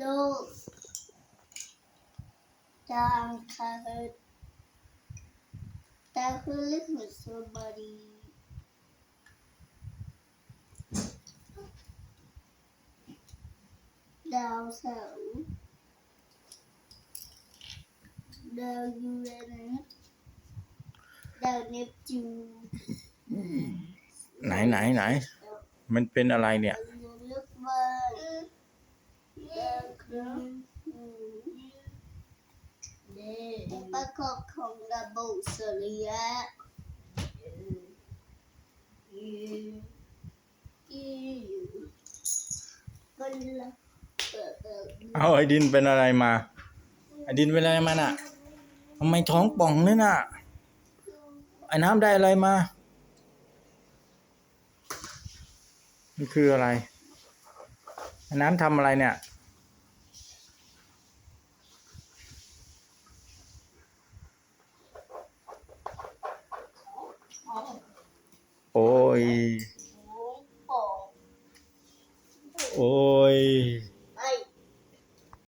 ลูกจางคาร์ดแต่คือเรื่องของสตรอเบอรี่ดาวเสาร์ดาวยูเรนัสดาวเนปจูนไหนไหนไหน มันเป็นอะไรเนี่ย เลือกว่าดาวเคราะห์ องค์ประกอบของระบบสุริยะมันละเอ่อเอ่อเอาไอ้ดินเป็นอะไรมา ไอ้ดินเป็นอะไรมาน่ะทำไมท้องป่องเนี่ยน่ะ ไอ้น้ำได้อะไรมา มันคืออะไร ไอ้น้ำทำอะไรเนี่ย Oi. Oi.